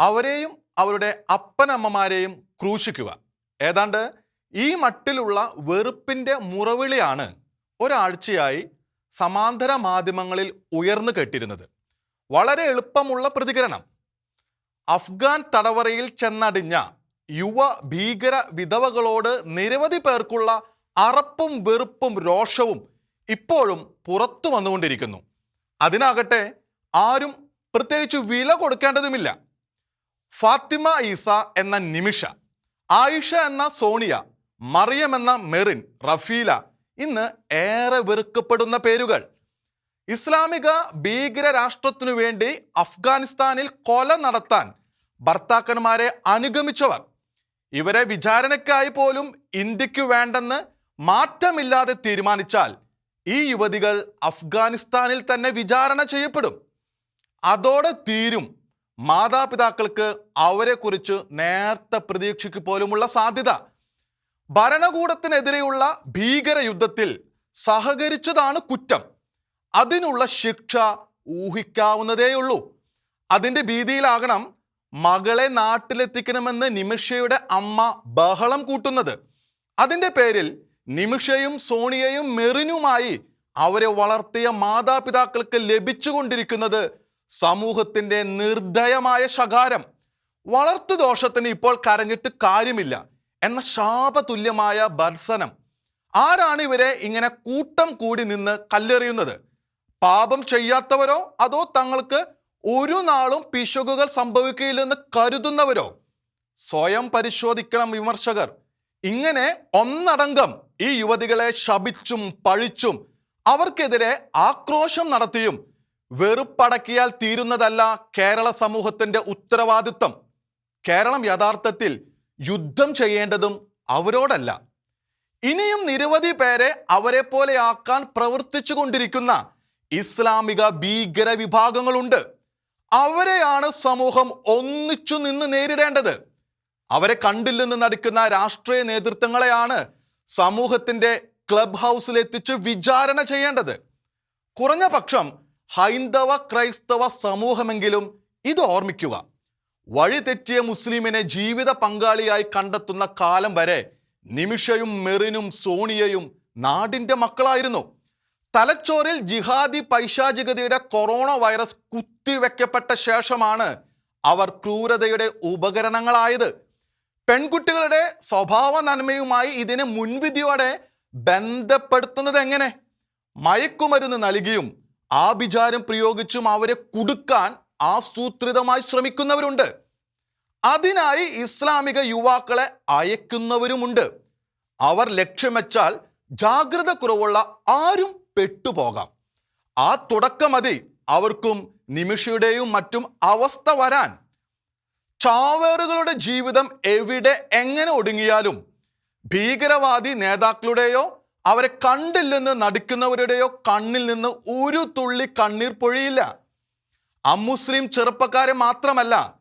അവരെയും അവരുടെ അപ്പനമ്മമാരെയും ക്രൂശിക്കുക. ഏതാണ്ട് ഈ മട്ടിലുള്ള വെറുപ്പിന്റെ മുറവിളിയാണ് ഒരാഴ്ചയായി സമാന്തര മാധ്യമങ്ങളിൽ ഉയർന്നു കെട്ടിരുന്നത്. വളരെ എളുപ്പമുള്ള പ്രതികരണം. അഫ്ഗാൻ തടവറയിൽ ചെന്നടിഞ്ഞ യുവ ഭീകര വിധവകളോട് നിരവധി പേർക്കുള്ള അറപ്പും വെറുപ്പും രോഷവും ഇപ്പോഴും പുറത്തു വന്നുകൊണ്ടിരിക്കുന്നു. അതിനാകട്ടെ ആരും പ്രത്യേകിച്ച് വില കൊടുക്കേണ്ടതുമില്ല. ഫാത്തിമ ഈസ എന്ന നിമിഷ ആയിഷ എന്ന സോണിയ മറിയം എന്ന മെറിൻ റഫീല ഇന്ന് ഏറെ വെറുക്കപ്പെടുന്ന പേരുകൾ. ഇസ്ലാമിക ഭീകര രാഷ്ട്രത്തിനു വേണ്ടി അഫ്ഗാനിസ്ഥാനിൽ കൊല നടത്താൻ ഭർത്താക്കന്മാരെ അനുഗമിച്ചവർ. ഇവരെ വിചാരണയ്ക്കായി പോലും ഇന്ത്യയ്ക്ക് വേണ്ടെന്ന് മാറ്റമില്ലാതെ തീരുമാനിച്ചാൽ ഈ യുവതികൾ അഫ്ഗാനിസ്ഥാനിൽ തന്നെ വിചാരണ ചെയ്യപ്പെടും. അതോടെ തീരും മാതാപിതാക്കൾക്ക് അവരെക്കുറിച്ച് നേർത്ത പ്രതീക്ഷയ്ക്ക് പോലുമുള്ള സാധ്യത. ഭരണകൂടത്തിനെതിരെയുള്ള ഭീകര യുദ്ധത്തിൽ സഹകരിച്ചതാണ് കുറ്റം. അതിനുള്ള ശിക്ഷ ഊഹിക്കാവുന്നതേയുള്ളൂ. അതിന്റെ ഭീതിയിലാകണം മകളെ നാട്ടിലെത്തിക്കണമെന്ന് നിമിഷയുടെ അമ്മ ബഹളം കൂട്ടുന്നത്. അതിന്റെ പേരിൽ നിമിഷയും സോണിയയും മെറിനുമായി അവരെ വളർത്തിയ മാതാപിതാക്കൾക്ക് ലഭിച്ചുകൊണ്ടിരിക്കുന്നത് സമൂഹത്തിന്റെ നിർദ്ദയമായ ശകാരം വളർത്തു ദോഷത്തിന് ഇപ്പോൾ കരഞ്ഞിട്ട് കാര്യമില്ല എന്ന ശാപതുല്യമായ ഭർസനം ആരാണ് ഇവരെ ഇങ്ങനെ കൂട്ടം കൂടി നിന്ന് കല്ലെറിയുന്നത്? പാപം ചെയ്യാത്തവരോ? അതോ തങ്ങൾക്ക് ഒരു നാളും പിശകുകൾ സംഭവിക്കുകയില്ലെന്ന് കരുതുന്നവരോ? സ്വയം പരിശോധിക്കണം വിമർശകർ. ഇങ്ങനെ ഒന്നടങ്കം ഈ യുവതികളെ ശപിച്ചും പഴിച്ചും അവർക്കെതിരെ ആക്രോശം നടത്തിയും വെറുപ്പടക്കിയാൽ തീരുന്നതല്ല കേരള സമൂഹത്തിന്റെ ഉത്തരവാദിത്വം. കേരളം യഥാർത്ഥത്തിൽ യുദ്ധം ചെയ്യേണ്ടതും അവരോടല്ല. ഇനിയും നിരവധി പേരെ അവരെ പോലെയാക്കാൻ പ്രവർത്തിച്ചു കൊണ്ടിരിക്കുന്ന ഇസ്ലാമിക ഭീകര വിഭാഗങ്ങളുണ്ട്. അവരെയാണ് സമൂഹം ഒന്നിച്ചു നിന്ന് നേരിടേണ്ടത്. അവരെ കണ്ടിൽ നിന്ന് നടക്കുന്ന രാഷ്ട്രീയ നേതൃത്വങ്ങളെയാണ് സമൂഹത്തിന്റെ ക്ലബ് ഹൗസിലെത്തിച്ച് വിചാരണ ചെയ്യേണ്ടത്. കുറഞ്ഞ പക്ഷം ഹൈന്ദവ ക്രൈസ്തവ സമൂഹമെങ്കിലും ഇത് ഓർമ്മിക്കുക. വഴിതെറ്റിയ മുസ്ലിമിനെ ജീവിത പങ്കാളിയായി കണ്ടെത്തുന്ന കാലം വരെ നിമിഷയും മെറിനും സോണിയയും നാടിന്റെ മക്കളായിരുന്നു. തലച്ചോറിൽ ജിഹാദി പൈശാചികതയുടെ കൊറോണ വൈറസ് കുത്തിവെക്കപ്പെട്ട ശേഷമാണ് അവർ ക്രൂരതയുടെ ഉപകരണങ്ങളായത്. പെൺകുട്ടികളുടെ സ്വഭാവ നന്മയുമായി ഇതിനെ മുൻവിധിയോടെ ബന്ധപ്പെടുത്തുന്നത് എങ്ങനെ? മയക്കുമരുന്ന് നൽകിയും ആഭിചാരം പ്രയോഗിച്ചും അവരെ കുടുക്കാൻ ആസൂത്രിതമായി ശ്രമിക്കുന്നവരുണ്ട്. അതിനായി ഇസ്ലാമിക യുവാക്കളെ അയക്കുന്നവരുമുണ്ട്. അവർ ലക്ഷ്യം വെച്ചാൽ ജാഗ്രത കുറവുള്ള ആരും പെട്ടുപോകാം. ആ തുടക്കം മതി അവർക്കും നിമിഷയുടെയും മറ്റും അവസ്ഥ വരാൻ. ചാവേറുകളുടെ ജീവിതം എവിടെ എങ്ങനെ ഒടുങ്ങിയാലും ഭീകരവാദി നേതാക്കളുടെയോ അവരെ കണ്ടില്ലെന്ന് നടിക്കുന്നവരുടെയോ കണ്ണിൽ നിന്ന് ഒരു തുള്ളി കണ്ണീർ പൊഴിയില്ല. അമുസ്ലിം ചെറുപ്പക്കാരെ മാത്രമല്ല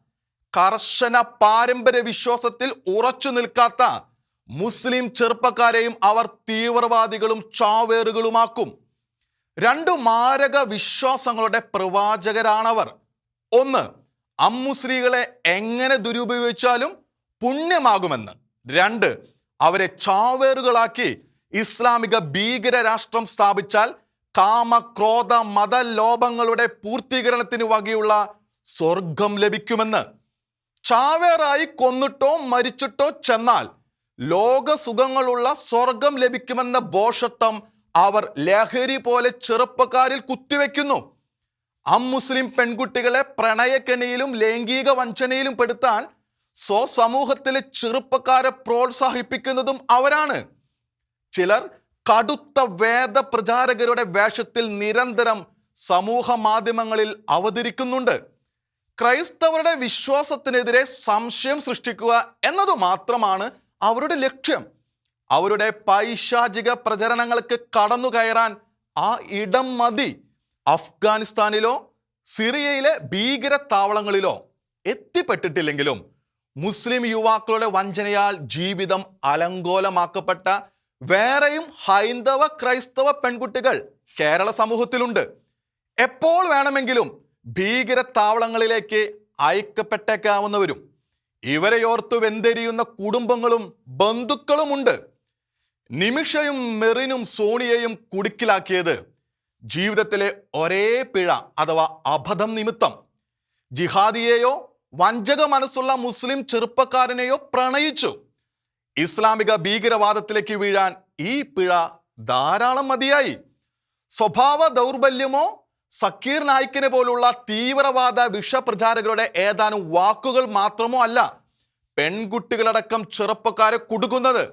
കർശന പാരമ്പര്യ വിശ്വാസത്തിൽ ഉറച്ചു നിൽക്കാത്ത മുസ്ലിം ചെറുപ്പക്കാരെയും അവർ തീവ്രവാദികളും ചാവേറുകളുമാക്കും. രണ്ടു മാരക വിശ്വാസങ്ങളുടെ പ്രവാചകരാണവർ. ഒന്ന് അമ്മുസ്ലികളെ എങ്ങനെ ദുരുപയോഗിച്ചാലും പുണ്യമാകുമെന്ന്. രണ്ട് അവരെ ചാവേറുകളാക്കി ഇസ്ലാമിക ഭീകര രാഷ്ട്രം സ്ഥാപിച്ചാൽ കാമ ക്രോധ മതലോഭങ്ങളുടെ പൂർത്തീകരണത്തിന് വകയുള്ള സ്വർഗം ലഭിക്കുമെന്ന്. ചാവേറായി കൊന്നിട്ടോ മരിച്ചിട്ടോ ചെന്നാൽ ലോക സുഖങ്ങളുള്ള സ്വർഗം ലഭിക്കുമെന്ന ബോഷത്വം അവർ ലഹരി പോലെ ചെറുപ്പക്കാരിൽ കുത്തിവെക്കുന്നു. അമുസ്ലിം പെൺകുട്ടികളെ പ്രണയക്കെണിയിലും ലൈംഗിക വഞ്ചനയിലും പെടുത്താൻ സ്വസമൂഹത്തിലെ ചെറുപ്പക്കാരെ പ്രോത്സാഹിപ്പിക്കുന്നതും അവരാണ്. ചിലർ കടുത്ത വേദ പ്രചാരകരുടെ വേഷത്തിൽ നിരന്തരം സമൂഹ മാധ്യമങ്ങളിൽ അവതരിക്കുന്നുണ്ട്. ക്രൈസ്തവരുടെ വിശ്വാസത്തിനെതിരെ സംശയം സൃഷ്ടിക്കുക എന്നതു മാത്രമാണ് അവരുടെ ലക്ഷ്യം. അവരുടെ പൈശാചിക പ്രചരണങ്ങൾക്ക് കടന്നു കയറാൻ ആ ഇടം മതി. അഫ്ഗാനിസ്ഥാനിലോ സിറിയയിലെ ഭീകര താവളങ്ങളിലോ എത്തിപ്പെട്ടിട്ടില്ലെങ്കിലും മുസ്ലിം യുവാക്കളുടെ വഞ്ചനയാൽ ജീവിതം അലങ്കോലമാക്കപ്പെട്ട വേറെയും ഹൈന്ദവ ക്രൈസ്തവ പെൺകുട്ടികൾ കേരള സമൂഹത്തിലുണ്ട്. എപ്പോൾ വേണമെങ്കിലും ഭീകര താവളങ്ങളിലേക്ക് അയക്കപ്പെട്ടേക്കാവുന്നവരും ഇവരെയോർത്തു വെന്തെരിയുന്ന കുടുംബങ്ങളും ബന്ധുക്കളുമുണ്ട്. നിമിഷയും മെറിനും സോണിയയും കുടുക്കിലാക്കിയത് ജീവിതത്തിലെ ഒരേ പിഴ അഥവാ അബദ്ധം നിമിത്തം. ജിഹാദിയെയോ വഞ്ചക മനസ്സുള്ള മുസ്ലിം ചെറുപ്പക്കാരനെയോ പ്രണയിച്ചു. ഇസ്ലാമിക ഭീകരവാദത്തിലേക്ക് വീഴാൻ ഈ പിഴ ധാരാളം മതിയായി. സ്വഭാവ ദൗർബല്യമോ സക്കീർ നായിക്കിനെ പോലുള്ള തീവ്രവാദ വിഷപ്രചാരകരുടെ ഏതാനും വാക്കുകൾ മാത്രമോ അല്ല പെൺകുട്ടികളടക്കം ചെറുപ്പക്കാരെ കുടുക്കുന്നത്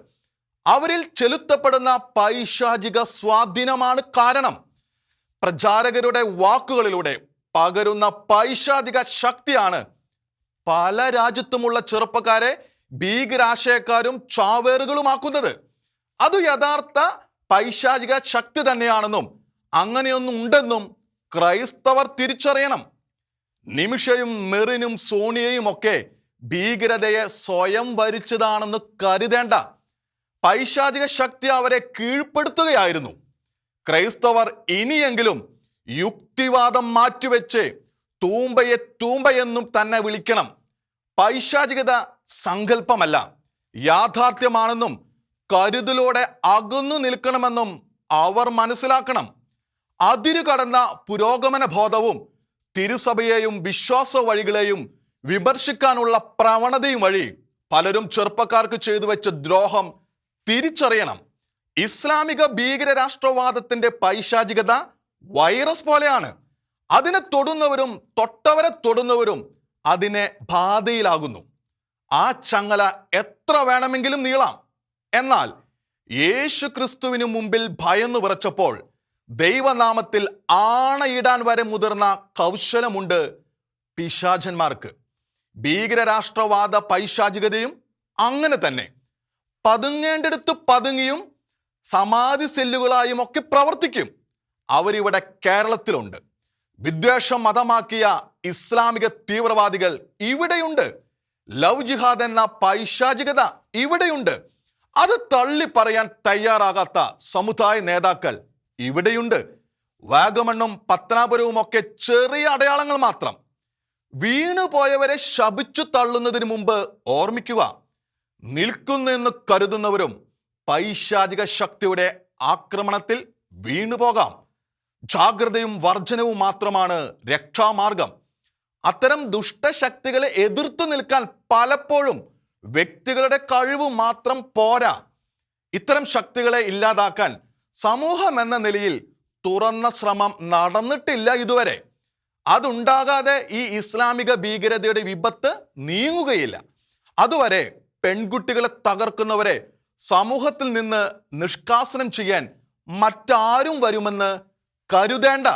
അവരിൽ ചെലുത്തപ്പെടുന്ന പൈശാചിക സ്വാധീനമാണ് കാരണം. പ്രചാരകരുടെ വാക്കുകളിലൂടെ പകരുന്ന പൈശാചിക ശക്തിയാണ് പല രാജ്യത്തുമുള്ള ചെറുപ്പക്കാരെ ഭീകരാശയക്കാരും ചാവേറുകളുമാക്കുന്നത്. അത് യഥാർത്ഥ പൈശാചിക ശക്തി തന്നെയാണെന്നും അങ്ങനെയൊന്നും ഉണ്ടെന്നും ക്രൈസ്തവർ തിരിച്ചറിയണം. നിമിഷയും മെറിനും സോണിയയും ഒക്കെ ഭീകരതയെ സ്വയം വരിച്ചതാണെന്ന് കരുതേണ്ട. പൈശാചിക ശക്തി അവരെ കീഴ്പ്പെടുത്തുകയായിരുന്നു. ക്രൈസ്തവർ ഇനിയെങ്കിലും യുക്തിവാദം മാറ്റിവെച്ച് തൂമ്പയെ തൂമ്പയെന്നും തന്നെ വിളിക്കണം. പൈശാചികത സങ്കല്പമല്ല. യാഥാർത്ഥ്യമാണെന്നും കരുതലോടെ അകന്നു നിൽക്കണമെന്നും അവർ മനസ്സിലാക്കണം. അതിരു കടന്ന പുരോഗമന ബോധവും തിരുസഭയെയും വിശ്വാസ വഴികളെയും വിമർശിക്കാനുള്ള പ്രവണതയും വഴി പലരും ചെറുപ്പക്കാർക്ക് ചെയ്തു വെച്ച ദ്രോഹം തിരിച്ചറിയണം. ഇസ്ലാമിക ഭീകരരാഷ്ട്രവാദത്തിന്റെ പൈശാചികത വൈറസ് പോലെയാണ്. അതിനെ തൊടുന്നവരും തൊട്ടവരെ തൊടുന്നവരും അതിനെ ബാധയിലാകുന്നു. ആ ചങ്ങല എത്ര വേണമെങ്കിലും നീളാം. എന്നാൽ യേശു ക്രിസ്തുവിനു മുമ്പിൽ ഭയന്നു വിറച്ചപ്പോൾ ദൈവനാമത്തിൽ ആണയിടാൻ വരെ മുതിർന്ന കൗശലമുണ്ട് പിശാചന്മാർക്ക്. ഭീകരരാഷ്ട്രവാദ പൈശാചികതയും അങ്ങനെ തന്നെ. പതുങ്ങേണ്ടടുത്ത് പതുങ്ങിയും സമാധി സെല്ലുകളായും ഒക്കെ പ്രവർത്തിക്കും. അവരിവിടെ കേരളത്തിലുണ്ട്. വിദ്വേഷം മതമാക്കിയ ഇസ്ലാമിക തീവ്രവാദികൾ ഇവിടെയുണ്ട്. ലവ് ജിഹാദ് എന്ന പൈശാചികത ഇവിടെയുണ്ട്. അത് തള്ളി പറയാൻ തയ്യാറാകാത്ത സമുദായ നേതാക്കൾ ഇവിടെയുണ്ട്. വാഗമണ്ണും പത്തനാപുരവും ഒക്കെ ചെറിയ അടയാളങ്ങൾ മാത്രം. വീണുപോയവരെ ശപിച്ചു തള്ളുന്നതിന് മുമ്പ് ഓർമ്മിക്കുക. നിൽക്കുന്നെന്ന് കരുതുന്നവരും പൈശാചിക ശക്തിയുടെ ആക്രമണത്തിൽ വീണുപോകാം. ജാഗ്രതയും വർജനവും മാത്രമാണ് രക്ഷാമാർഗം. അത്തരം ദുഷ്ടശക്തികളെ എതിർത്തു നിൽക്കാൻ പലപ്പോഴും വ്യക്തികളുടെ കഴിവ് മാത്രം പോരാ. ഇത്തരം ശക്തികളെ ഇല്ലാതാക്കാൻ സമൂഹം എന്ന നിലയിൽ തുറന്ന ശ്രമം നടന്നിട്ടില്ല ഇതുവരെ. അതുണ്ടാകാതെ ഈ ഇസ്ലാമിക ഭീകരതയുടെ വിപത്ത് നീങ്ങുകയില്ല. അതുവരെ പെൺകുട്ടികളെ തകർക്കുന്നവരെ സമൂഹത്തിൽ നിന്ന് നിഷ്കാസനം ചെയ്യാൻ മറ്റാരും വരുമെന്ന് കരുതേണ്ട